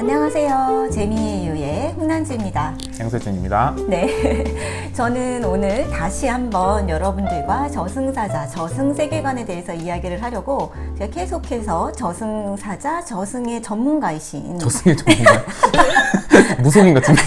안녕하세요. 재미유의 훈난지입니다. 양세준입니다. 네. 저는 오늘 다시 한번 여러분들과 저승사자, 저승 세계관에 대해서 이야기를 하려고 제가 계속해서 저승사자, 저승의 전문가이신 저승의 전문가. 무속인 같은데.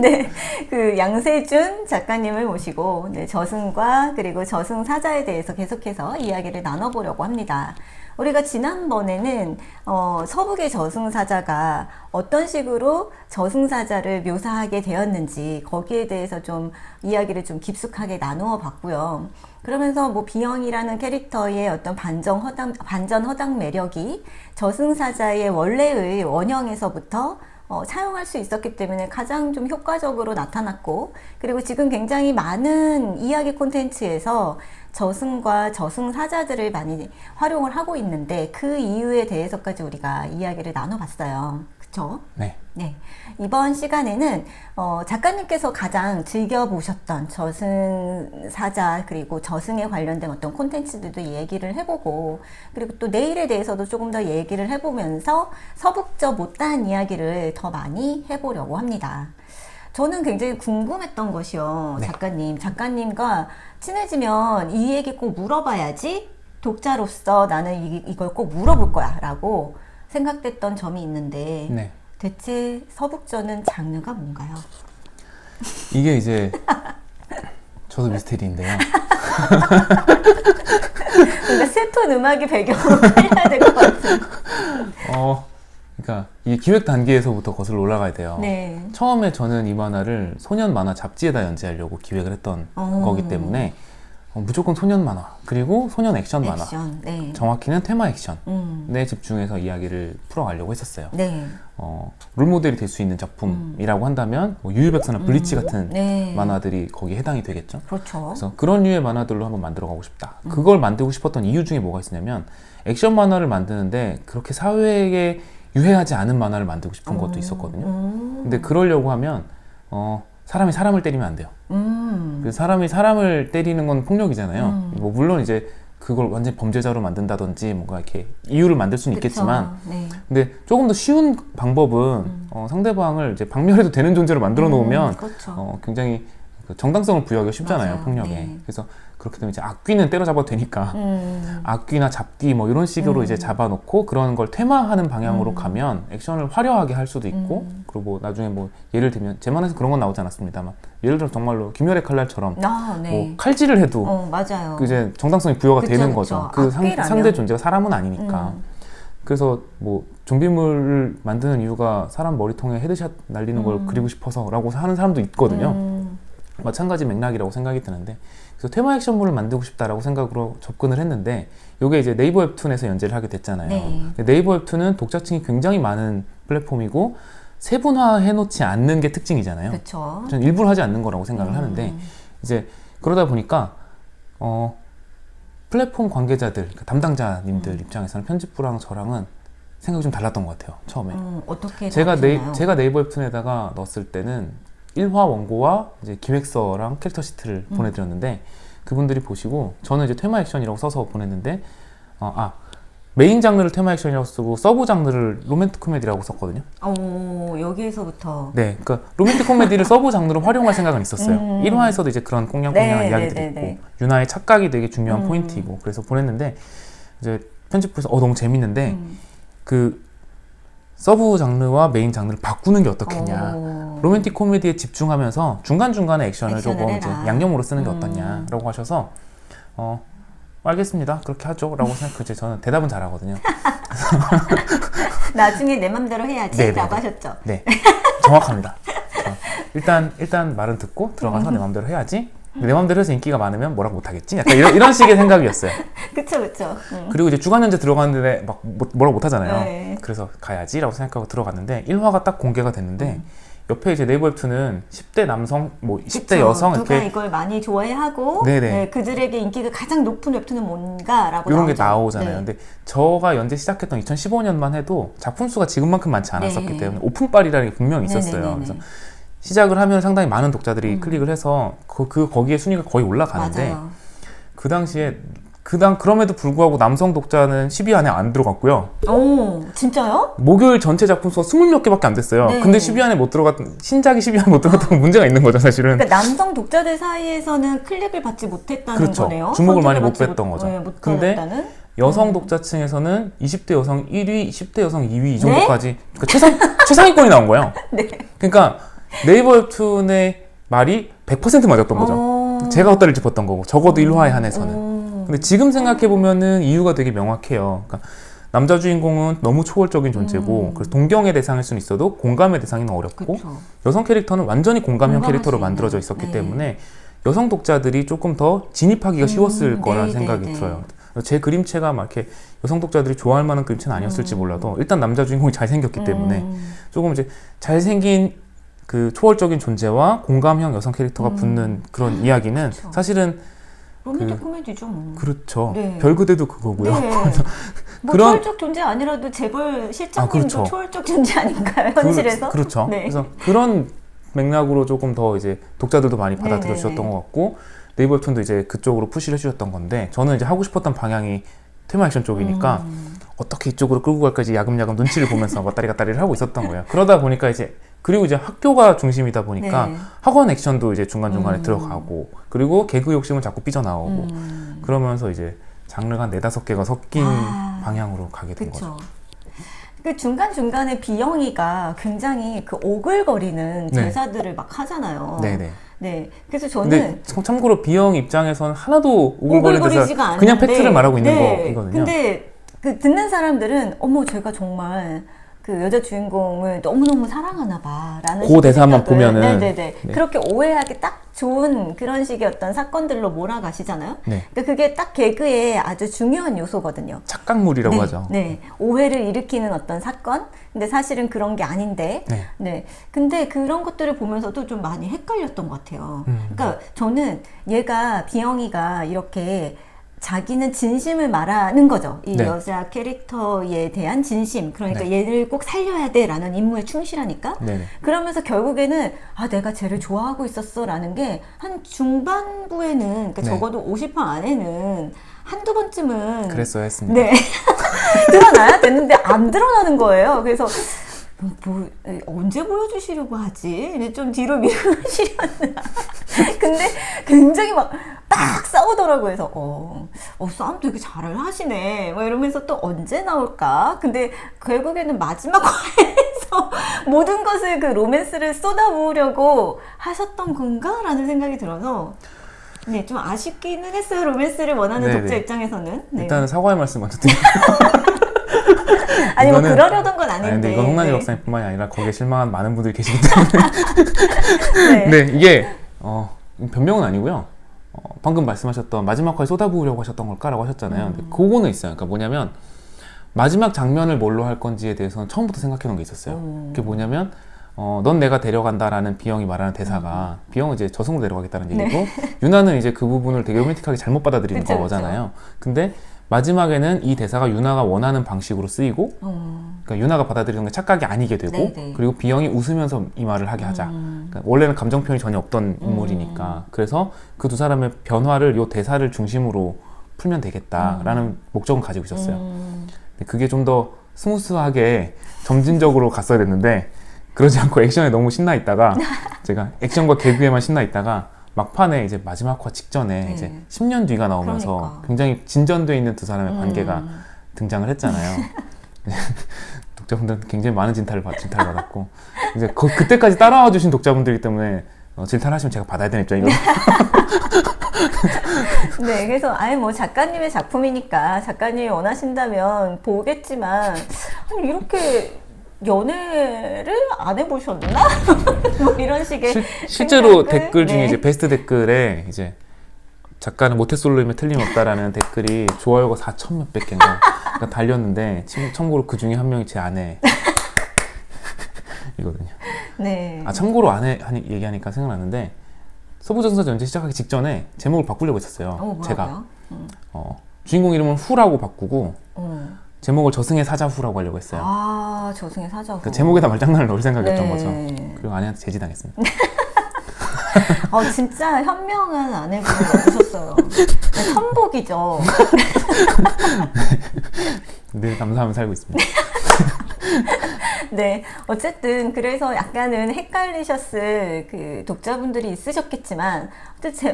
네, 그 양세준 작가님을 모시고 네, 저승과 그리고 저승사자에 대해서 계속해서 이야기를 나눠보려고 합니다. 우리가 지난번에는 어, 서북의 저승사자가 어떤 식으로 저승사자를 묘사하게 되었는지 거기에 대해서 좀 이야기를 좀 깊숙하게 나누어 봤고요. 그러면서 뭐 비영이라는 캐릭터의 어떤 반전 허당, 반전 허당 매력이 저승사자의 원래의 원형에서부터 어, 사용할 수 있었기 때문에 가장 좀 효과적으로 나타났고 그리고 지금 굉장히 많은 이야기 콘텐츠에서 저승과 저승사자들을 많이 활용을 하고 있는데 그 이유에 대해서까지 우리가 이야기를 나눠봤어요. 그쵸? 네. 네. 이번 시간에는 어, 작가님께서 가장 즐겨보셨던 저승사자 그리고 저승에 관련된 어떤 콘텐츠들도 얘기를 해보고 그리고 또 내일에 대해서도 조금 더 얘기를 해보면서 서북저 못다한 이야기를 더 많이 해보려고 합니다. 저는 굉장히 궁금했던 것이요. 네. 작가님. 작가님과 친해지면 이 얘기 꼭 물어봐야지 독자로서 나는 이, 이걸 꼭 물어볼 거야 라고 생각됐던 점이 있는데 네. 대체 서북저는 장르가 뭔가요? 이게 이제 저도 미스테리인데요. 뭔가 슬픈 음악이 배경으로 해야 될 것 같은. 어, 그러니까 이 기획 단계에서부터 거슬러 올라가야 돼요. 네. 처음에 저는 이 만화를 소년 만화 잡지에다 연재하려고 기획을 했던 어. 거기 때문에 어, 무조건 소년 만화 그리고 소년 액션 만화 액션. 네. 정확히는 테마 액션에 음. 집중해서 이야기를 풀어가려고 했었어요. 네. 어, 롤모델이 될 수 있는 작품이라고 한다면 뭐 유유백서나 블리치 같은 네. 만화들이 거기에 해당이 되겠죠. 그렇죠. 그래서 그런 류의 만화들로 한번 만들어 가고 싶다. 그걸 만들고 싶었던 이유 중에 뭐가 있었냐면 액션 만화를 만드는데 그렇게 사회에 유해하지 않은 만화를 만들고 싶은 것도 있었거든요. 음. 근데 그러려고 하면 어, 사람이 사람을 때리면 안 돼요. 음. 그 사람이 사람을 때리는 건 폭력이잖아요. 음. 뭐 물론 이제 그걸 완전 범죄자로 만든다든지 뭔가 이렇게 이유를 만들 수는 그쵸. 있겠지만 네. 근데 조금 더 쉬운 방법은 어, 상대방을 이제 박멸해도 되는 존재로 만들어 놓으면 음, 그렇죠. 어, 굉장히 그 정당성을 부여하기가 쉽잖아요 맞아요. 폭력에 네. 그래서 그렇게 되면 이제 악귀는 때려잡아도 되니까 음. 악귀나 잡귀 뭐 이런 식으로 음. 이제 잡아놓고 그런 걸 테마하는 방향으로 음. 가면 액션을 화려하게 할 수도 있고 음. 그리고 뭐 나중에 뭐 예를 들면 제 만화에서 그런 건 나오지 않았습니다만 예를 들어 정말로 김열의 칼날처럼 아, 네. 뭐 칼질을 해도 어, 맞아요. 그 이제 정당성이 부여가 그쵸, 되는 그쵸. 거죠 그 상. 상대 존재가 사람은 아니니까 음. 그래서 뭐 좀비물을 만드는 이유가 사람 머리통에 헤드샷 날리는 걸 음. 그리고 싶어서라고 하는 사람도 있거든요. 음. 마찬가지 맥락이라고 생각이 드는데 그래서 테마 액션물을 만들고 싶다라고 생각으로 접근을 했는데 이게 이제 네이버 웹툰에서 연재를 하게 됐잖아요. 네. 네이버 웹툰은 독자층이 굉장히 많은 플랫폼이고 세분화해 놓지 않는 게 특징이잖아요. 그렇죠. 저는 일부러 하지 않는 거라고 생각을 음. 하는데 이제 그러다 보니까 어 플랫폼 관계자들 그러니까 담당자님들 음. 입장에서는 편집부랑 저랑은 생각이 좀 달랐던 것 같아요 처음에 음, 어떻게 제가 다루셨나요? 제가 네이버 웹툰에다가 넣었을 때는 1화 원고와 이제 기획서랑 캐릭터 시트를 음. 보내드렸는데 그분들이 보시고 저는 이제 테마 액션이라고 써서 보냈는데 어, 아 메인 장르를 테마 액션이라고 쓰고 서브 장르를 로맨틱 코미디라고 썼거든요. 어, 여기에서부터 네, 그러니까 로맨틱 코미디를 서브 장르로 활용할 생각은 있었어요. 음. 1화에서도 이제 그런 꽁냥꽁냥한 네, 이야기들이 네, 있고 네, 네. 유나의 착각이 되게 중요한 음. 포인트이고 그래서 보냈는데 이제 편집부에서 어 너무 재밌는데 음. 그 서브 장르와 메인 장르를 바꾸는 게 어떻겠냐. 어. 로맨틱 코미디에 집중하면을 중간 중간에 액션을, 액션을 조금 이제. 양념으로 쓰는 게 음. 어떠냐라고 하셔서 어 알겠습니다 그렇게 하죠 라고 생각 이제 저는 대답은 잘하거든요. 나중에 내 맘대로 해야지 네, 네, 라고 네. 하셨죠. 네, 정확합니다. 어, 일단 일단 말은 듣고 들어가서 내 마음대로 해야지. 내 마음대로 해서 인기가 많으면 뭐라고 못하겠지? 약간 이런, 이런 식의 생각이었어요. 그쵸 그쵸. 음. 그리고 이제 주간 연재 들어갔는데 막 뭐- 뭐라고 못하잖아요. 네. 그래서 가야지라고 생각하고 들어갔는데 1화가 딱 공개가 됐는데 음. 옆에 이제 네이버 웹툰은 10대 남성, 뭐 10대 그쵸. 여성 누가 이렇게 이걸 많이 좋아해하고 네네. 네, 그들에게 인기가 가장 높은 웹툰은 뭔가라고 이런 게 나오죠. 나오잖아요. 네. 근데 저가 연재 시작했던 2015년만 해도 작품 수가 지금만큼 많지 않았었기 네. 때문에 오픈빨이라는 게 분명히 있었어요. 네네네네. 그래서 시작을 하면 상당히 많은 독자들이 음. 클릭을 해서 그, 그 거기에 순위가 거의 올라가는데 맞아요. 그 당시에 그당 그럼에도 불구하고 남성 독자는 10위 안에 안 들어갔고요. 오, 진짜요? 목요일 전체 작품 수가 20몇 개밖에 안 됐어요. 네. 근데 10위 안에 못 들어갔 신작이 10위 안에 못 들어갔다면 문제가 있는 거죠, 사실은. 그러니까 남성 독자들 사이에서는 클릭을 받지 못했다는 그렇죠. 거네요. 주목을 많이 못 뺐던 거죠. 네, 못 근데 받았다는? 여성 음. 독자층에서는 20대 여성 1위, 10대 여성 2위 이 네? 정도까지 그러니까 최상 최상위권이 나온 거예요. 네. 그러니까 네이버 웹툰의 말이 100% 맞았던 거죠. 어. 제가 헛다리를 짚었던 거고 적어도 1화에 한해서는. 음. 근데 지금 생각해 보면은 이유가 되게 명확해요. 그러니까 남자 주인공은 너무 초월적인 존재고 음. 그래서 동경의 대상일 수는 있어도 공감의 대상이 어렵고 그쵸. 여성 캐릭터는 완전히 공감형 캐릭터로. 만들어져 있었기 네. 때문에 여성 독자들이 조금 더 진입하기가 쉬웠을 음, 거라는 네, 생각이 네, 네. 들어요. 제 그림체가 막 이렇게 여성 독자들이 좋아할 만한 그림체는 아니었을지 음. 몰라도 일단 남자 주인공이 잘생겼기 때문에 음. 조금 이제 잘생긴 그 초월적인 존재와 공감형 여성 캐릭터가 음. 붙는 그런 이야기는 그쵸. 사실은 로맨틱 그- 코미디죠. 뭐. 그렇죠. 네. 별그대도 그거고요. 네. 뭐 그런- 초월적 존재 아니라도 재벌 실장님도 그렇죠. 초월적 존재 아닌가요? 현실에서? 그, 렇죠 네. 그래서 그런 맥락으로 조금 더 이제 독자들도 많이 받아들여 네네네. 주셨던 것 같고 네이버 웹툰도 이제 그쪽으로 푸시를 해주셨던 건데 저는 이제 하고 싶었던 방향이 테마 액션 쪽이니까 음. 어떻게 이쪽으로 끌고 갈까지 야금야금 눈치를 보면서 왔다리 갔다리를 하고 있었던 거예요. 그러다 보니까 이제 그리고 이제 학교가 중심이다 보니까 네. 학원 액션도 이제 중간중간에 음. 들어가고 그리고 개그 욕심은 자꾸 삐져나오고 음. 그러면서 이제 장르가 한 네다섯 개가 섞인 아. 방향으로 가게 된 거죠. 그렇죠. 그 중간 중간에 비영이가 굉장히 그 오글거리는 네. 대사들을 막 하잖아요. 네네. 네. 그래서 저는 참- 참고로 B형 입장에서는 하나도 오글거리지가 않는데 그냥 팩트를 말하고 있는 네. 거이거든요. 근데 그 듣는 사람들은 어머 제가 정말 그 여자 주인공을 너무너무 사랑하나 봐라는 그 대사만 보면은- 네네네 네. 그렇게 오해하기 딱 좋은 그런 식의 어떤 사건들로 몰아가시잖아요. 네. 그러니까 그게 딱 개그의 아주 중요한 요소거든요. 착각물이라고 네, 하죠. 네. 오해를 일으키는 어떤 사건? 근데 사실은 그런 게 아닌데. 네. 네. 근데 그런 것들을 보면서도 좀 많이 헷갈렸던 것 같아요. 음. 그러니까 저는 얘가, 비영이가 이렇게 자기는 진심을 말하는 거죠. 이 네. 여자 캐릭터에 대한 진심. 그러니까 네. 얘를 꼭 살려야 돼. 라는 임무에 충실하니까. 네네. 그러면서 결국에는 아 내가 쟤를 좋아하고 있었어라는 게 한 중반부에는 그러니까 네. 적어도 50화 안에는 한두 번쯤은 그랬어야 했습니다. 네. 드러나야 됐는데 안 드러나는 거예요. 그래서 뭐, 뭐, 에, 언제 보여주시려고 하지? 좀 뒤로 미루시려나. 근데 굉장히 막빡 싸우더라고요. 그래서 어, 어 싸움 되게 잘 하시네. 뭐 이러면서 또 언제 나올까? 근데 결국에는 마지막 화에서 모든 것을 그 로맨스를 쏟아부으려고 하셨던 건가 라는 생각이 들어서 네, 좀 아쉽기는 했어요. 로맨스를 원하는 네네. 독자 입장에서는. 네. 일단은 사과의 말씀 먼저 드릴게요. 아니 뭐 이거는- 그러려던 건 아니, 아닌데. 근데 이건 홍난희 네. 박사님뿐만이 아니라 거기에 실망한 많은 분들이 계시기 때문에. 네. 네, 이게 어, 변명은 아니고요. 어, 방금 말씀하셨던 마지막 화에 쏟아부으려고 하셨던 걸까라고 하셨잖아요. 근데 그거는 있어요. 그러니까 뭐냐면 마지막 장면을 뭘로 할 건지에 대해서는 처음부터 생각해 놓은 게 있었어요. 음. 그게 뭐냐면 어, 넌 내가 데려간다라는 비영이 말하는 대사가 비영은 이제 저승으로 데려가겠다는 얘기고 유나는 이제 그 부분을 되게 로맨틱하게 잘못 받아들이는 그쵸, 거잖아요. 근데 마지막에는 이 대사가 유나가 원하는 방식으로 쓰이고 음, 그러니까 유나가 받아들이는 게 착각이 아니게 되고 네네. 그리고 비영이 웃으면서 이 말을 하게 하자. 음. 그러니까 원래는 감정 표현이 전혀 없던 인물이니까 그래서 그 두 사람의 변화를 요 대사를 중심으로 풀면 되겠다라는 목적은 가지고 있었어요. 음, 근데 그게 좀 더 스무스하게 점진적으로 갔어야 됐는데 그러지 않고 액션에 너무 신나 있다가 제가 액션과 개그에만 신나 있다가 막판에 이제 마지막 화 직전에 네. 이제 10년 뒤가 나오면서 그러니까. 굉장히 진전돼 있는 두 사람의 관계가 음. 등장을 했잖아요. 독자분들한테 굉장히 많은 진탈을 받, 진탈을 받았고 이제 거- 그때까지 따라와 주신 독자분들이기 때문에 어, 질타하시면 제가 받아야 되는 입장이거든요. 네, 그래서 아예 뭐 작가님의 작품이니까 작가님이 원하신다면 보겠지만 이렇게 연애를 안 해보셨나? 뭐 이런 식의 실, 실제로 생각을- 댓글 중에 네. 이제 베스트 댓글에 이제 작가는 모태솔로임에 틀림없다라는 댓글이 좋아요가 4천 몇백 개인가 달렸는데 참- 참고로 그 중에 한 명이 제 아내 이거든요. 네. 아 참고로 아내 하니 얘기하니까 생각났는데 서부전사 전제 시작하기 직전에 제목을 바꾸려고 했었어요. 어? 제가 어, 주인공 이름을 후라고 바꾸고 음. 제목을 저승의 사자 후라고 하려고 했어요. 아, 저승의 사자고. 그 제목에다 말장난을 넣을 생각이었던 네. 거죠. 그리고 아내한테 제지당했습니다. 어, 진짜 현명한 아내분을 얻으셨어요. 네, 천복이죠. 늘 감사하며 살고 있습니다. 네, 어쨌든 그래서 약간은 헷갈리셨을 그 독자분들이 있으셨겠지만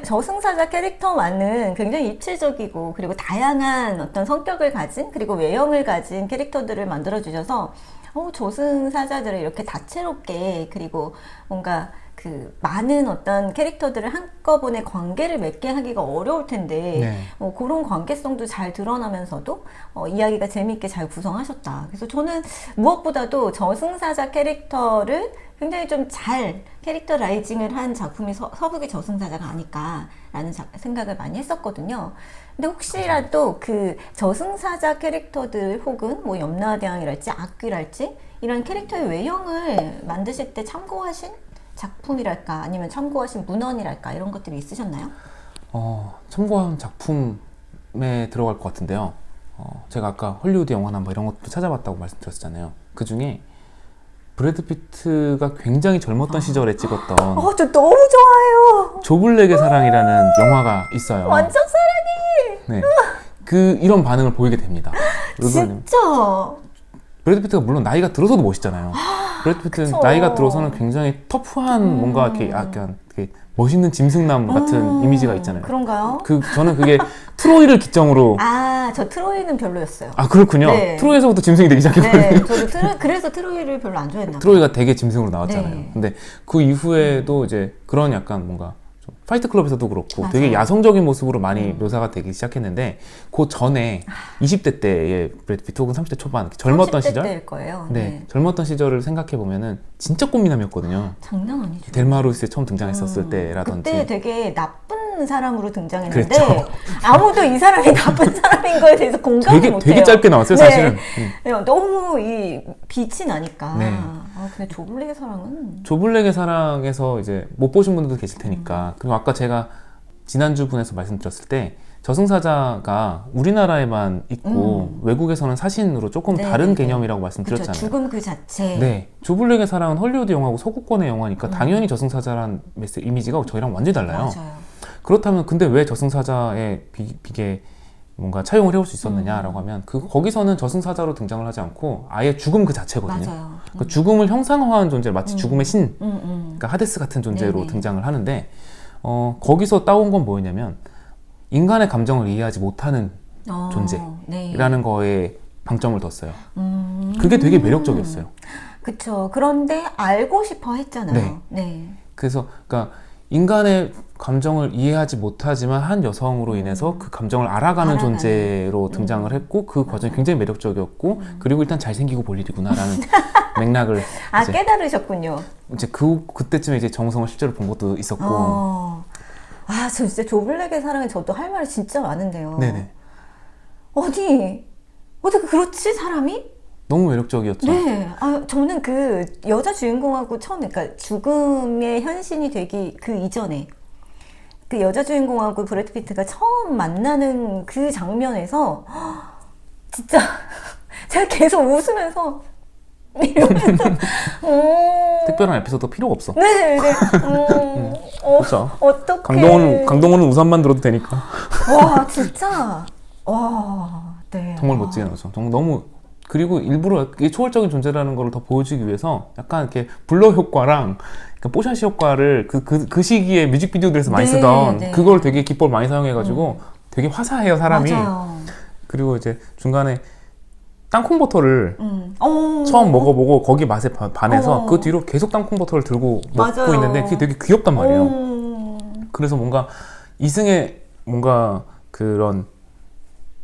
저승사자 캐릭터만은 굉장히 입체적이고 그리고 다양한 어떤 성격을 가진 그리고 외형을 가진 캐릭터들을 만들어 주셔서 어, 저승사자들을 이렇게 다채롭게 그리고 뭔가 그 많은 어떤 캐릭터들을 한꺼번에 관계를 맺게 하기가 어려울 텐데 네. 어, 그런 관계성도 잘 드러나면서도 어, 이야기가 재미있게 잘 구성하셨다. 그래서 저는 무엇보다도 저승사자 캐릭터를 굉장히 좀 잘 캐릭터 라이징을 한 작품이 서, 서북의 저승사자가 아닐까라는 자- 생각을 많이 했었거든요. 근데 혹시라도 그 저승사자 캐릭터들 혹은 뭐 염라대왕이랄지 악귀랄지 이런 캐릭터의 외형을 만드실 때 참고하신 작품이랄까 아니면 참고하신 문헌이랄까 이런 것들이 있으셨나요? 어, 참고한 작품에 들어갈 것 같은데요. 어, 제가 아까 헐리우드 영화나 뭐 이런 것도 찾아봤다고 말씀드렸잖아요. 그 중에 브래드 피트가 굉장히 젊었던 시절에 찍었던 어, 저 너무 좋아요. 조블랙의 사랑이라는 영화가 있어요. 완전 사랑해. 네. 그 이런 반응을 보이게 됩니다. 진짜. 브래드 피트가 물론 나이가 들어서도 멋있잖아요. 브래드 피트는 그쵸. 나이가 들어서는 굉장히 터프한 음. 뭔가 이렇게 약간 되게 멋있는 짐승남 같은 음, 이미지가 있잖아요. 그런가요? 그 저는 그게 트로이를 기점으로 아, 저 트로이는 별로였어요. 아 그렇군요. 네. 트로이에서부터 짐승이 되기 시작했거든요. 네, 저도 트로, 그래서 트로이를 별로 안 좋아했나 봐요. 트로이가 되게 짐승으로 나왔잖아요. 네. 근데 그 이후에도 이제 그런 약간 뭔가 좀 파이트 클럽에서도 그렇고 맞아요. 되게 야성적인 모습으로 많이 음. 묘사가 되기 시작했는데 그 전에 20대 때의 브래드 피트 혹은 30대 초반 젊었던 30대 시절 때일 거예요. 네, 네. 젊었던 시절을 생각해 보면은 진짜 꽃미남이었거든요. 장난 아니죠. 델마루스에 처음 등장했었을 음, 때라든지 그때 되게 나쁜 사람으로 등장했는데 그랬죠. 아무도 이 사람이 나쁜 사람인 거에 대해서 공감을 되게 못해요. 되게 짧게 나왔어요, 네. 사실은. 음. 네, 너무 이 빛이 나니까. 네. 아, 근데 조블릭의 사랑은 조블랙의 사랑에서 이제 못 보신 분들도 계실 음. 테니까 그리고 아까 제가 지난주 분에서 말씀드렸을 때 저승사자가 우리나라에만 있고 외국에서는 사신으로 조금 음. 네, 다른 네, 네. 개념이라고 그렇죠. 말씀드렸잖아요. 죽음 그 자체. 네, 조블랙의 사랑은 헐리우드 영화고 서구권의 영화니까 음. 당연히 저승사자란 메시 이미지가 저희랑 완전히 달라요. 맞아요. 그렇다면 근데 왜 저승사자의 비, 비게 뭔가 차용을 해올 수 있었느냐라고 음. 하면 그 거기서는 저승사자로 등장을 하지 않고 아예 죽음 그 자체거든요. 맞아요. 그러니까 죽음을 형상화한 존재 마치 음. 죽음의 신, 음, 음. 그러니까 하데스 같은 존재로 네네. 등장을 하는데 어, 거기서 따온 건 뭐였냐면 인간의 감정을 이해하지 못하는 어, 존재라는 네. 거에 방점을 뒀어요. 음. 그게 되게 매력적이었어요. 그쵸. 그런데 알고 싶어 했잖아요. 네. 네. 그래서 그러니까 인간의 감정을 이해하지 못하지만 한 여성으로 인해서 그 감정을 알아가는 음. 알아가는. 존재로 음. 등장을 했고 그 과정이 굉장히 매력적이었고 음. 그리고 일단 잘생기고 볼 일이구나라는 맥락을 아, 이제, 깨달으셨군요. 이제 그 그때쯤에 이제 정성을 실제로 본 것도 있었고 어. 아, 저 진짜 조블랙의 사랑에 저도 할 말이 진짜 많은데요. 네네 어디, 어떻게 그렇지, 사람이? 너무 매력적이었죠. 네. 아, 저는 그 여자 주인공하고 처음, 그러니까 죽음의 현신이 되기 그 이전에 그 여자 주인공하고 브래드 피트가 처음 만나는 그 장면에서 진짜 제가 계속 웃으면서 이러면서 음, 특별한 에피소드 필요가 없어. 네, 네. 음, 어, 그렇죠. 어떻게 강동원 강동원은 우산만 들어도 되니까 와, 진짜 와, 네. 정말 멋지게 나오죠. 정말 너무 그리고 일부러 이게 초월적인 존재라는 걸 더 보여주기 위해서 약간 이렇게 블러 효과랑 그러니까 뽀샤시 효과를 그, 그, 그 시기에 뮤직비디오들에서 많이 네, 쓰던 네. 그걸 되게 기법을 많이 사용해가지고 되게 화사해요 사람이. 맞아요. 그리고 이제 중간에 땅콩 버터를 음. 어. 처음 먹어보고 거기 맛에 바- 반해서 어. 그 뒤로 계속 땅콩 버터를 들고 먹고 맞아요. 있는데 그게 되게 귀엽단 말이에요. 음. 그래서 뭔가 이승의 뭔가 그런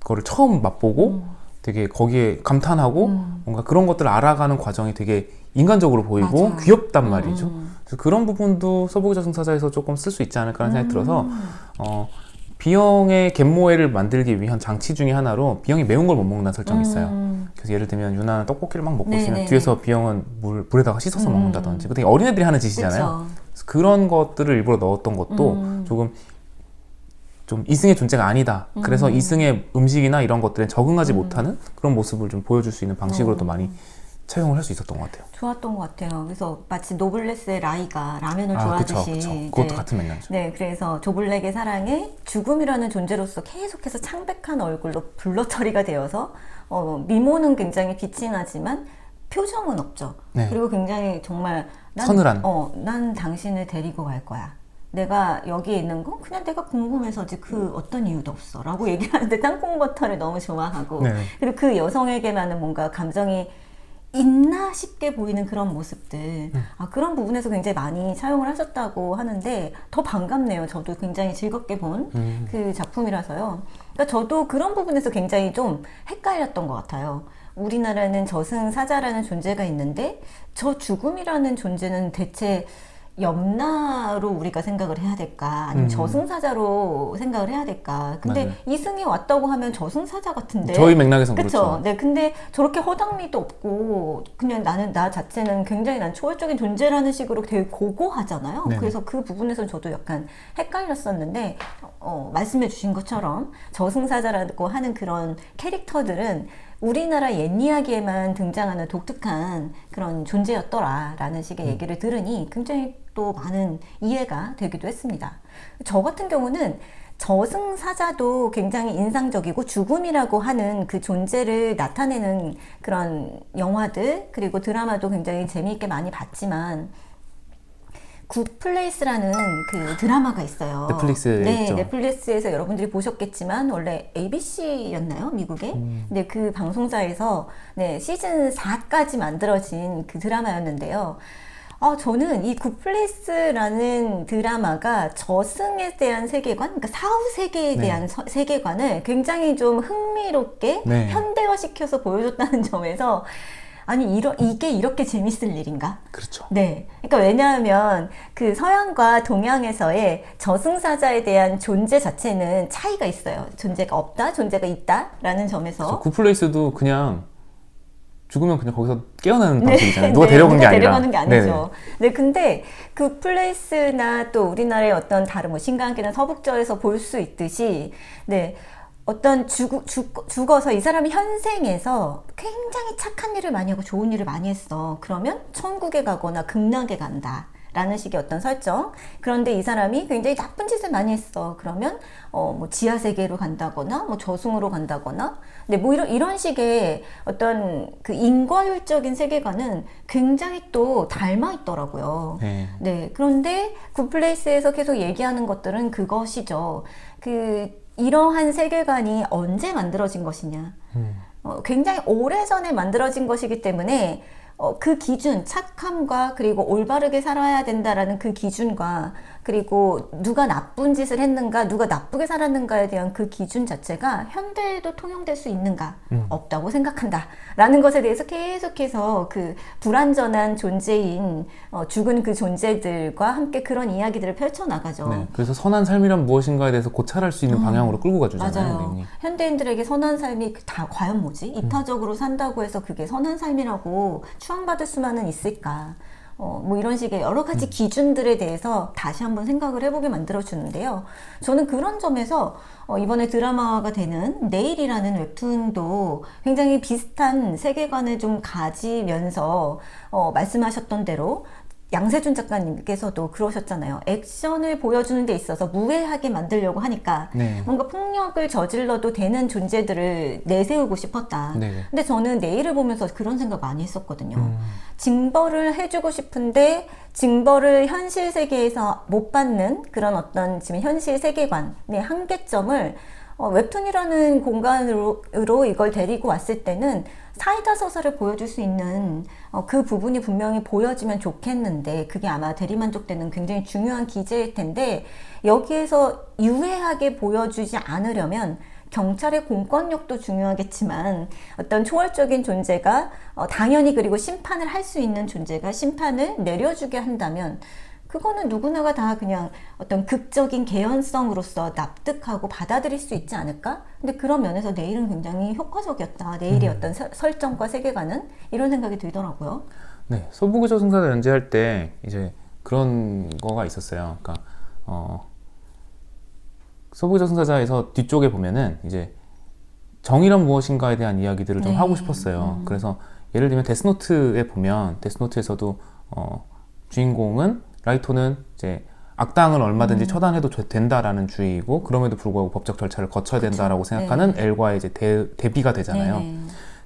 거를 처음 맛보고 되게 거기에 감탄하고 음. 뭔가 그런 것들을 알아가는 과정이 되게 인간적으로 보이고 맞아요. 귀엽단 말이죠. 음. 그래서 그런 부분도 서부의 저승사자에서 조금 쓸 수 있지 않을까라는 생각이 들어서 음. 어, B형의 갯모애를 만들기 위한 장치 중에 하나로 B형이 매운 걸 못 먹는다는 설정이 있어요. 음. 그래서 예를 들면 유나는 떡볶이를 막 먹고 네, 있으면 네, 뒤에서 B형은 물, 물에다가 씻어서 음. 먹는다든지 되게 어린애들이 하는 짓이잖아요. 그런 것들을 일부러 넣었던 것도 음. 조금 좀 이승의 존재가 아니다. 그래서 음. 이승의 음식이나 이런 것들에 적응하지 음. 못하는 그런 모습을 좀 보여줄 수 있는 방식으로도 어. 많이 차용을 할 수 있었던 것 같아요. 좋았던 것 같아요. 그래서 마치 노블레스의 라이가 라면을 아, 그쵸, 좋아하듯이 그쵸. 그것도 네. 같은 맥락이죠. 네, 그래서 조블랙의 사랑에 죽음이라는 존재로서 계속해서 창백한 얼굴로 블러처리가 되어서 어, 미모는 굉장히 빛이 나지만 표정은 없죠. 네. 그리고 굉장히 정말 난, 서늘한. 어, 난 당신을 데리고 갈 거야. 내가 여기에 있는 건 그냥 내가 궁금해서지 그 어떤 이유도 없어. 라고 얘기하는데 땅콩버터를 너무 좋아하고 네. 그리고 그 여성에게만은 뭔가 감정이 있나 싶게 보이는 그런 모습들 아, 그런 부분에서 굉장히 많이 차용을 하셨다고 하는데 더 반갑네요. 저도 굉장히 즐겁게 본그 작품이라서요. 그러니까 저도 그런 부분에서 굉장히 좀 헷갈렸던 것 같아요. 우리나라는 저승사자라는 존재가 있는데 저 죽음이라는 존재는 대체 염라로 우리가 생각을 해야 될까 아니면 음. 저승사자로 생각을 해야 될까 근데 맞아요. 이승이 왔다고 하면 저승사자 같은데 저희 맥락에선 그쵸. 그렇죠. 네, 근데 저렇게 허당미도 없고 그냥 나는 나 자체는 굉장히 난 초월적인 존재라는 식으로 되게 고고하잖아요. 네네. 그래서 그 부분에서 저도 약간 헷갈렸었는데 어, 말씀해 주신 것처럼 저승사자라고 하는 그런 캐릭터들은 우리나라 옛 이야기에만 등장하는 독특한 그런 존재였더라라는 식의 얘기를 들으니 굉장히 또 많은 이해가 되기도 했습니다. 저 같은 경우는 저승사자도 굉장히 인상적이고 죽음이라고 하는 그 존재를 나타내는 그런 영화들 그리고 드라마도 굉장히 재미있게 많이 봤지만 굿플레이스라는 그 드라마가 있어요. 넷플릭스에 네, 있죠. 넷플릭스에서 여러분들이 보셨겠지만 원래 ABC였나요, 미국에? 음. 네, 그 방송사에서 네 시즌 4까지 만들어진 그 드라마였는데요. 아, 저는 이 굿플레이스라는 드라마가 저승에 대한 세계관, 그러니까 사후 세계에 네. 대한 서- 세계관을 굉장히 좀 흥미롭게 네. 현대화시켜서 보여줬다는 점에서 아니 이러, 이게 이렇게 재밌을 일인가? 그렇죠. 네. 그러니까 왜냐하면 그 서양과 동양에서의 저승사자에 대한 존재 자체는 차이가 있어요. 존재가 없다, 존재가 있다라는 점에서. 굿플레이스도 그냥 죽으면 그냥 거기서 깨어나는 네, 방식이잖아요. 누가 네, 데려간 게 아니라. 데려가는 게 네네. 아니죠. 네, 근데 그 플레이스나 또 우리나라의 어떤 다른 뭐 함께는 서북절에서 볼 수 있듯이, 네. 어떤 죽, 죽, 죽어서 이 사람이 현생에서 굉장히 착한 일을 많이 하고 좋은 일을 많이 했어. 그러면 천국에 가거나 극락에 간다. 라는 식의 어떤 설정. 그런데 이 사람이 굉장히 나쁜 짓을 많이 했어. 그러면, 어, 뭐, 지하 세계로 간다거나, 뭐, 저승으로 간다거나. 네, 뭐, 이런, 이런 식의 어떤 그 인과율적인 세계관은 굉장히 또 닮아 있더라고요. 네. 네. 그런데 굿플레이스에서 계속 얘기하는 것들은 그것이죠. 그, 이러한 세계관이 언제 만들어진 것이냐. 음. 어, 굉장히 오래전에 만들어진 것이기 때문에 어, 그 기준, 착함과 그리고 올바르게 살아야 된다라는 그 기준과 그리고 누가 나쁜 짓을 했는가, 누가 나쁘게 살았는가에 대한 그 기준 자체가 현대에도 통용될 수 있는가? 없다고 생각한다. 라는 것에 대해서 계속해서 그 불완전한 존재인 어, 죽은 그 존재들과 함께 그런 이야기들을 펼쳐나가죠. 네. 그래서 선한 삶이란 무엇인가에 대해서 고찰할 수 있는 방향으로 끌고 가주잖아요. 음. 맞아요. 내용이. 현대인들에게 선한 삶이 다 과연 뭐지? 이타적으로 산다고 해서 그게 선한 삶이라고 추앙받을 수만은 있을까? 어, 뭐 이런 식의 여러 가지 기준들에 대해서 다시 한번 생각을 해보게 만들어주는데요. 저는 그런 점에서 어, 이번에 드라마화가 되는 내일이라는 웹툰도 굉장히 비슷한 세계관을 좀 가지면서 어, 말씀하셨던 대로 양세준 작가님께서도 그러셨잖아요. 액션을 보여주는 데 있어서 무해하게 만들려고 하니까 네. 뭔가 폭력을 저질러도 되는 존재들을 내세우고 싶었다. 네. 근데 저는 내일을 보면서 그런 생각 많이 했었거든요. 음. 징벌을 해주고 싶은데 징벌을 현실 세계에서 못 받는 그런 어떤 지금 현실 세계관의 한계점을 어, 웹툰이라는 공간으로 으로 이걸 데리고 왔을 때는 사이다 서사를 보여줄 수 있는 어, 그 부분이 분명히 보여지면 좋겠는데 그게 아마 대리만족되는 굉장히 중요한 기제일 텐데 여기에서 유해하게 보여주지 않으려면 경찰의 공권력도 중요하겠지만 어떤 초월적인 존재가 어, 당연히 그리고 심판을 할 수 있는 존재가 심판을 내려주게 한다면 그거는 누구나가 다 그냥 어떤 극적인 개연성으로서 납득하고 받아들일 수 있지 않을까? 근데 그런 면에서 내일은 굉장히 효과적이었다. 내일의 어떤 서- 설정과 세계관은 이런 생각이 들더라고요. 네, 소부구 저승사자 연재할 때 이제 그런 거가 있었어요. 그러니까 어, 소부구 저승사자에서 뒤쪽에 보면은 이제 정의란 무엇인가에 대한 이야기들을 좀 네. 하고 싶었어요. 그래서 예를 들면 데스노트에 보면 데스노트에서도 어, 주인공은 라이토는 이제 악당을 얼마든지 음. 처단해도 되- 된다라는 주의이고 그럼에도 불구하고 법적 절차를 거쳐야. 된다라고 생각하는 네. 엘과의 이제 대, 대비가 되잖아요. 네.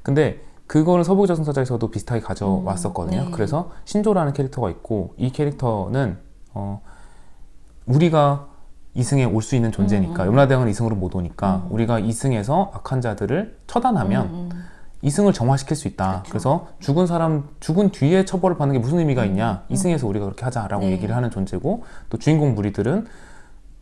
근데 그거를 서부 저승사자에서도 비슷하게 가져왔었거든요. 음, 네. 그래서 신조라는 캐릭터가 있고 이 캐릭터는 어, 우리가 이승에 올 수 있는 존재니까 음, 음. 염라대왕은 이승으로 못 오니까 음. 우리가 이승에서 악한 자들을 처단하면 음, 음. 이승을 정화시킬 수 있다. 그쵸. 그래서 죽은 사람 죽은 뒤에 처벌을 받는 게 무슨 의미가 있냐? 이승에서 우리가 그렇게 하자라고 네. 얘기를 하는 존재고 또 주인공 무리들은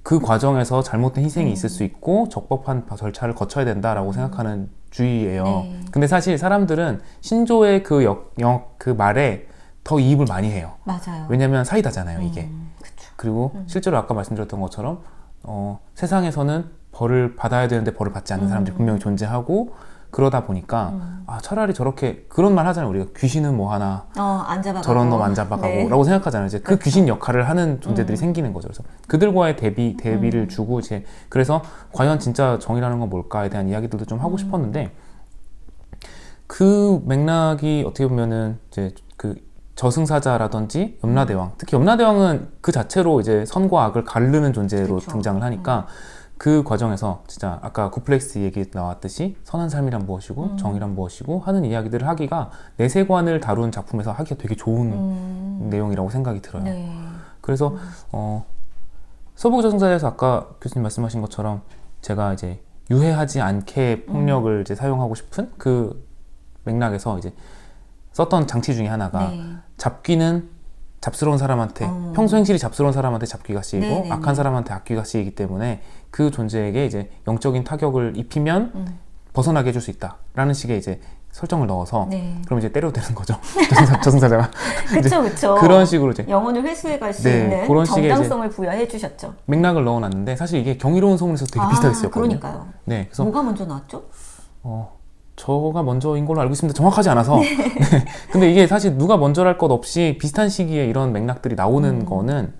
그 과정에서 잘못된 희생이 음. 있을 수 있고 적법한 절차를 거쳐야 된다라고 생각하는 주의예요. 네. 근데 사실 사람들은 신조의 그 역, 역, 그 말에 더 이입을 많이 해요. 맞아요. 왜냐면 사이다잖아요, 이게. 음. 그리고 실제로 아까 말씀드렸던 것처럼 어, 세상에서는 벌을 받아야 되는데 벌을 받지 않는 사람들이 음. 분명히 존재하고 그러다 보니까 음. 아 차라리 저렇게 그런 말 하잖아요 우리가 귀신은 뭐 하나 어, 안 잡아가고. 저런 놈 안 잡아가고 네. 라고 생각하잖아요 이제 그 그렇죠. 귀신 역할을 하는 존재들이 음. 생기는 거죠 그래서 그들과의 대비 대비를 음. 주고 이제 그래서 과연 진짜 정의라는 건 뭘까에 대한 이야기들도 좀 하고 음. 싶었는데 그 맥락이 어떻게 보면은 이제 그 저승사자라든지 염라대왕 특히 염라대왕은 그 자체로 이제 선과 악을 가르는 존재로 그쵸. 등장을 하니까 그 과정에서 진짜 아까 구플렉스 얘기 나왔듯이 선한 삶이란 무엇이고 음. 정의란 무엇이고 하는 이야기들을 하기가 내세관을 다룬 작품에서 하기가 되게 좋은 음. 내용이라고 생각이 들어요. 네. 그래서 어, 서부 저승사자에서 아까 교수님 말씀하신 것처럼 제가 이제 유해하지 않게 폭력을 이제 사용하고 싶은 그 맥락에서 이제 썼던 장치 중에 하나가 네. 잡귀는 잡스러운 사람한테 어. 평소 행실이 잡스러운 사람한테 잡귀가 쓰이고 네네네. 악한 사람한테 악귀가 쓰이기 때문에 그 존재에게 이제 영적인 타격을 입히면 음. 벗어나게 해줄 수 있다라는 식의 이제 설정을 넣어서 네. 그럼 이제 때려도 되는 거죠 저승사, 저승사자가 그쵸, 그쵸. 그런 식으로 이제 영혼을 회수해 갈 수 네, 있는 그런 정당성을 부여해 주셨죠. 맥락을 넣어놨는데 사실 이게 경이로운 소문에서 되게 비슷하게 쓰였거든요. 그러니까요. 네, 그래서 뭐가 먼저 나왔죠? 어, 저가 먼저인 걸로 알고 있습니다. 정확하지 않아서. 네. 네. 근데 이게 사실 누가 먼저랄 것 없이 비슷한 시기에 이런 맥락들이 나오는 음. 거는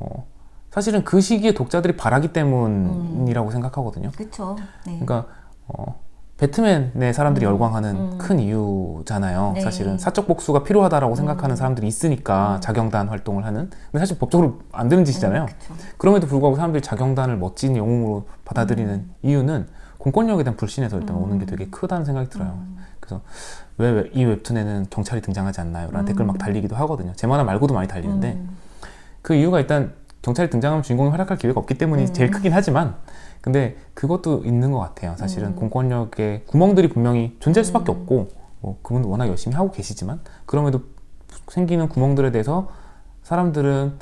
어, 사실은 그 시기에 독자들이 바라기 때문이라고 생각하거든요. 그쵸. 네. 그러니까 어, 배트맨에 사람들이 음, 열광하는 음. 큰 이유잖아요. 네. 사실은 사적 복수가 필요하다라고 생각하는 음. 사람들이 있으니까 음. 자경단 활동을 하는. 근데 사실 법적으로 안 되는 짓이잖아요. 음. 그럼에도 불구하고 사람들이 자경단을 멋진 영웅으로 받아들이는 음. 이유는 공권력에 대한 불신에서 일단 음. 오는 게 되게 크다는 생각이 들어요. 음. 그래서 왜 이 웹툰에는 경찰이 등장하지 않나요? 라는 음. 댓글 막 달리기도 하거든요. 제 만화 말고도 많이 달리는데 음. 그 이유가 일단 경찰이 등장하면 주인공이 활약할 기회가 없기 때문이 음. 제일 크긴 하지만 근데 그것도 있는 것 같아요. 사실은 음. 공권력의 구멍들이 분명히 존재할 수밖에 음. 없고 뭐 그분도 워낙 열심히 하고 계시지만 그럼에도 생기는 구멍들에 대해서 사람들은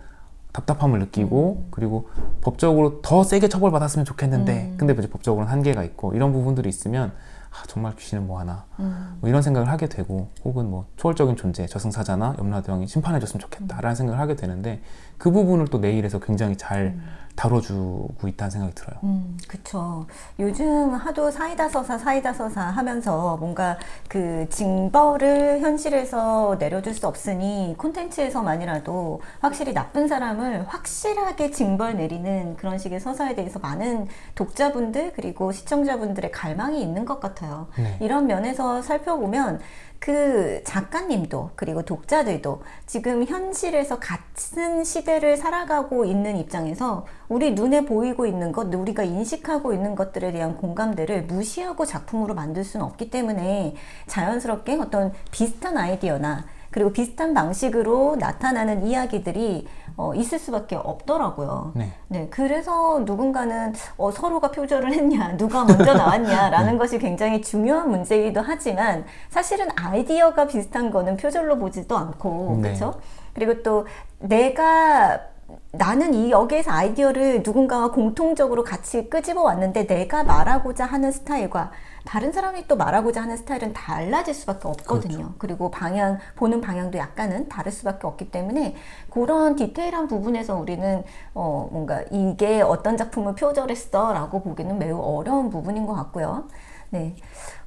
답답함을 느끼고 음. 그리고 법적으로 더 세게 처벌받았으면 좋겠는데 음. 근데 이제 법적으로는 한계가 있고 이런 부분들이 있으면 아, 정말 귀신은 뭐 하나 음. 뭐 이런 생각을 하게 되고 혹은 뭐 초월적인 존재 저승사자나 염라대왕이 심판해줬으면 좋겠다라는 생각을 하게 되는데 그 부분을 또 내일에서 굉장히 잘 음. 다뤄주고 있다는 생각이 들어요. 음, 그쵸. 요즘 하도 사이다 서사, 사이다 서사 하면서 뭔가 그 징벌을 현실에서 내려줄 수 없으니 콘텐츠에서만이라도 확실히 나쁜 사람을 확실하게 징벌 내리는 그런 식의 서사에 대해서 많은 독자분들 그리고 시청자분들의 갈망이 있는 것 같아요. 네. 이런 면에서 살펴보면 그 작가님도 그리고 독자들도 지금 현실에서 같은 시대를 살아가고 있는 입장에서 우리 눈에 보이고 있는 것, 우리가 인식하고 있는 것들에 대한 공감대를 무시하고 작품으로 만들 수는 없기 때문에 자연스럽게 어떤 비슷한 아이디어나 그리고 비슷한 방식으로 나타나는 이야기들이 어, 있을 수밖에 없더라고요. 네. 네, 그래서 누군가는 어, 서로가 표절을 했냐, 누가 먼저 나왔냐라는 것이 굉장히 중요한 문제이기도 하지만 사실은 아이디어가 비슷한 거는 표절로 보지도 않고, 네. 그렇죠? 그리고 또 내가 나는 이 여기에서 아이디어를 누군가와 공통적으로 같이 끄집어 왔는데 내가 말하고자 하는 스타일과 다른 사람이 또 말하고자 하는 스타일은 달라질 수밖에 없거든요. 그리고 방향, 보는 방향도 약간은 다를 수밖에 없기 때문에 그런 디테일한 부분에서 우리는 어, 뭔가 이게 어떤 작품을 표절했어 라고 보기는 매우 어려운 부분인 것 같고요. 네.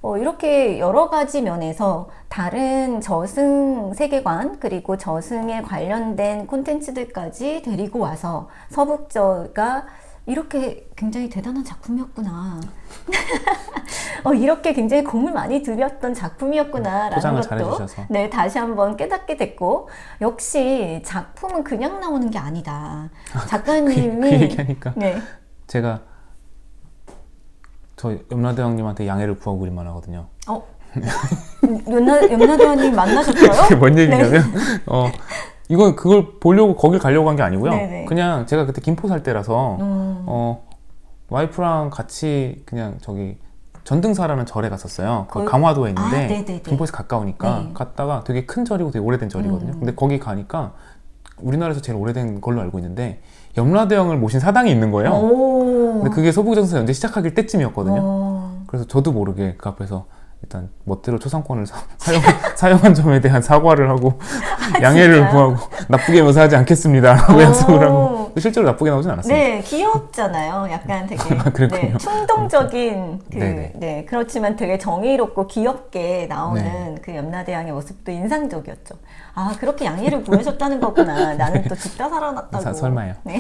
어, 이렇게 여러 가지 면에서 다른 저승 세계관 그리고 저승에 관련된 콘텐츠들까지 데리고 와서 서북저가 이렇게 굉장히 대단한 작품이었구나. 어, 이렇게 굉장히 공을 많이 들였던 작품이었구나라는 것도. 네 다시 한번 깨닫게 됐고 역시 작품은 그냥 나오는 게 아니다. 그, 작가님이 그 얘기하니까 네. 제가 저 염라대왕님한테 양해를 구하고 그릴만 하거든요. 어 연나 연나대원님 만나셨어요? 뭔 얘기냐면 어 이건 그걸 보려고 거길 가려고 한 게 아니고요. 네네. 그냥 제가 그때 김포 살 때라서 음, 어 와이프랑 같이 그냥 저기 전등사라는 절에 갔었어요. 거기 거기- 강화도에 아, 있는데 네네네. 김포에서 가까우니까 네. 갔다가 되게 큰 절이고 되게 오래된 절이거든요. 음. 근데 거기 가니까 우리나라에서 제일 오래된 걸로 알고 있는데 염라대왕을 모신 사당이 있는 거예요. 오. 근데 그게 서부정사 연재 시작하길 때쯤이었거든요. 어. 그래서 저도 모르게 그 앞에서 일단 멋대로 초상권을 사, 사용, 사용한 점에 대한 사과를 하고 양해를 진짜요? 구하고 나쁘게 묘사하지 않겠습니다. 라고 오. 약속을 하고 실제로 나쁘게 나오진 않았어요. 네, 귀엽잖아요. 약간 되게 그랬군요. 네, 충동적인 그, 네네. 네, 그렇지만 되게 정의롭고 귀엽게 나오는 네. 그 염라대왕의 모습도 인상적이었죠. 아 그렇게 양해를 구하셨다는 거구나. 나는 또 죽다 살아났다고. 사- 설마요. 네.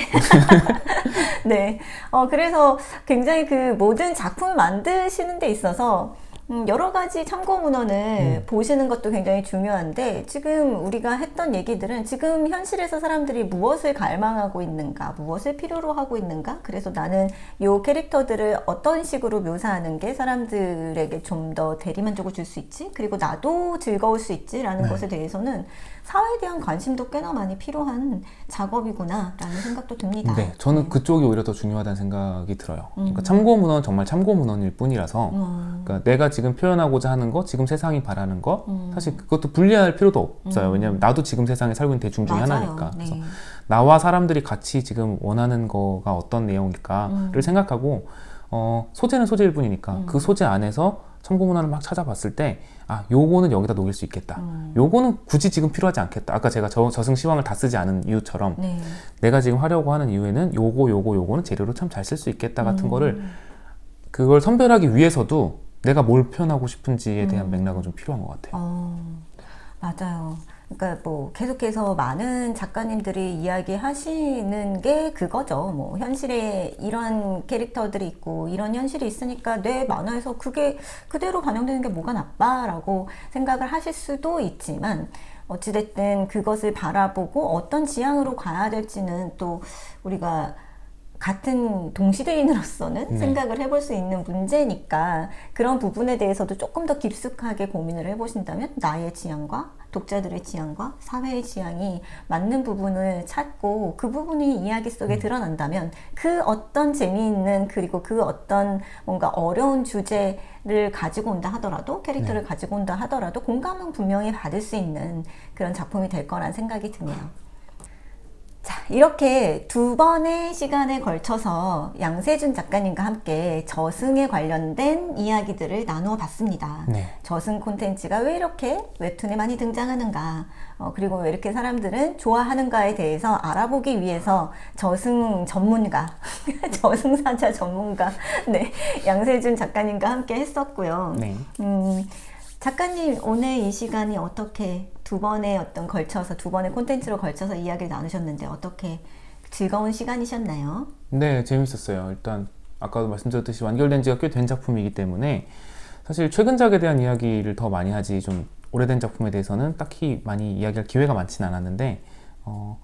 네. 어, 그래서 굉장히 그 모든 작품 만드시는 데 있어서 음, 여러 가지 참고 문헌을 보시는 것도 굉장히 중요한데 지금 우리가 했던 얘기들은 지금 현실에서 사람들이 무엇을 갈망하고 있는가, 무엇을 필요로 하고 있는가. 그래서 나는 요 캐릭터들을 어떤 식으로 묘사하는 게 사람들에게 좀 더 대리만족을 줄 수 있지, 그리고 나도 즐거울 수 있지라는 네. 것에 대해서는 사회에 대한 관심도 꽤나 많이 필요한 작업이구나라는 생각도 듭니다. 네, 저는 그쪽이 오히려 더 중요하다는 생각이 들어요. 음. 그러니까 참고 문헌 정말 참고 문헌일 뿐이라서 음. 그러니까 내가 지금 표현하고자 하는 거, 지금 세상이 바라는 거, 음. 사실 그것도 분리할 필요도 없어요. 음. 왜냐하면 나도 지금 세상에 살고 있는 대중 중에 맞아요. 하나니까. 네. 그래서 나와 사람들이 같이 지금 원하는 거가 어떤 내용일까를 음. 생각하고 어, 소재는 소재일 뿐이니까 음. 그 소재 안에서 참고 문헌을 막 찾아봤을 때 아, 요거는 여기다 녹일 수 있겠다. 음. 요거는 굳이 지금 필요하지 않겠다. 아까 제가 저, 저승 시황을 다 쓰지 않은 이유처럼 네. 내가 지금 하려고 하는 이유에는 요거 요거 요거는 재료로 참 잘 쓸 수 있겠다 같은 음. 거를 그걸 선별하기 위해서도 내가 뭘 표현하고 싶은지에 대한 음. 맥락은 좀 필요한 것 같아요. 어, 맞아요. 그러니까 뭐 계속해서 많은 작가님들이 이야기하시는 게 그거죠. 뭐 현실에 이런 캐릭터들이 있고 이런 현실이 있으니까 내 만화에서 그게 그대로 반영되는 게 뭐가 나빠라고 생각을 하실 수도 있지만 어찌됐든 그것을 바라보고 어떤 지향으로 가야 될지는 또 우리가 같은 동시대인으로서는 네. 생각을 해볼 수 있는 문제니까 그런 부분에 대해서도 조금 더 깊숙하게 고민을 해보신다면 나의 지향과 독자들의 지향과 사회의 지향이 맞는 부분을 찾고 그 부분이 이야기 속에 드러난다면 그 어떤 재미있는 그리고 그 어떤 뭔가 어려운 주제를 가지고 온다 하더라도 캐릭터를 가지고 온다 하더라도 공감은 분명히 받을 수 있는 그런 작품이 될 거란 생각이 드네요. 자, 이렇게 두 번의 시간에 걸쳐서 양세준 작가님과 함께 저승에 관련된 이야기들을 나누어 봤습니다. 네. 저승 콘텐츠가 왜 이렇게 웹툰에 많이 등장하는가, 어, 그리고 왜 이렇게 사람들은 좋아하는가에 대해서 알아보기 위해서 저승 전문가, 저승사자 전문가, 네, 양세준 작가님과 함께 했었고요. 네. 음, 작가님 오늘 이 시간이 어떻게 두 번에 어떤 걸쳐서 두 번의 콘텐츠로 걸쳐서 이야기를 나누셨는데 어떻게 즐거운 시간이셨나요? 네, 재밌었어요. 일단 아까도 말씀드렸듯이 완결된 지가 꽤 된 작품이기 때문에 사실 최근작에 대한 이야기를 더 많이 하지 좀 오래된 작품에 대해서는 딱히 많이 이야기할 기회가 많지는 않았는데 어,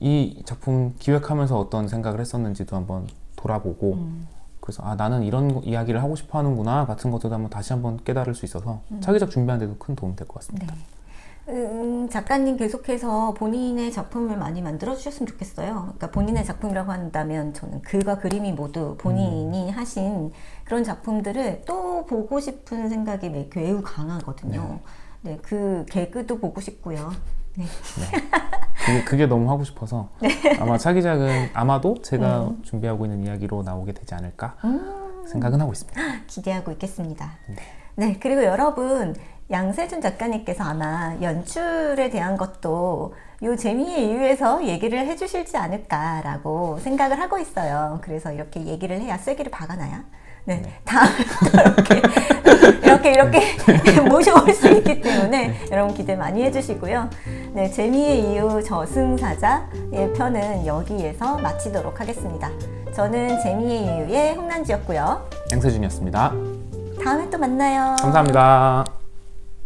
이 작품 기획하면서 어떤 생각을 했었는지도 한번 돌아보고 음. 그래서 아 나는 이런 거- 이야기를 하고 싶어 하는구나 같은 것도 한번 다시 한번 깨달을 수 있어서 차기작 준비하는 데도 큰 도움이 될 것 같습니다. 네. 음, 작가님 계속해서 본인의 작품을 많이 만들어 주셨으면 좋겠어요. 그러니까 본인의 작품이라고 한다면 저는 글과 그림이 모두 본인이 하신 그런 작품들을 또 보고 싶은 생각이 매- 매우 강하거든요. 네, 그 개그도 보고 싶고요. 네. 그게, 그게 너무 하고 싶어서 아마 차기작은 아마도 제가 음. 준비하고 있는 이야기로 나오게 되지 않을까 생각은 하고 있습니다. 기대하고 있겠습니다. 네. 네, 그리고 여러분, 양세준 작가님께서 아마 연출에 대한 것도 요 재미의 이유에서 얘기를 해주실지 않을까라고 생각을 하고 있어요. 그래서 이렇게 얘기를 해야 쐐기를 박아놔야. 네, 다음에 또 이렇게, 이렇게, 이렇게 모셔올 수 있기 때문에 여러분 기대 많이 해주시고요. 네, 재미의 이유 저승사자의 편은 여기에서 마치도록 하겠습니다. 저는 재미의 이유의 홍란지였고요. 양세준이었습니다. 다음에 또 만나요. 감사합니다.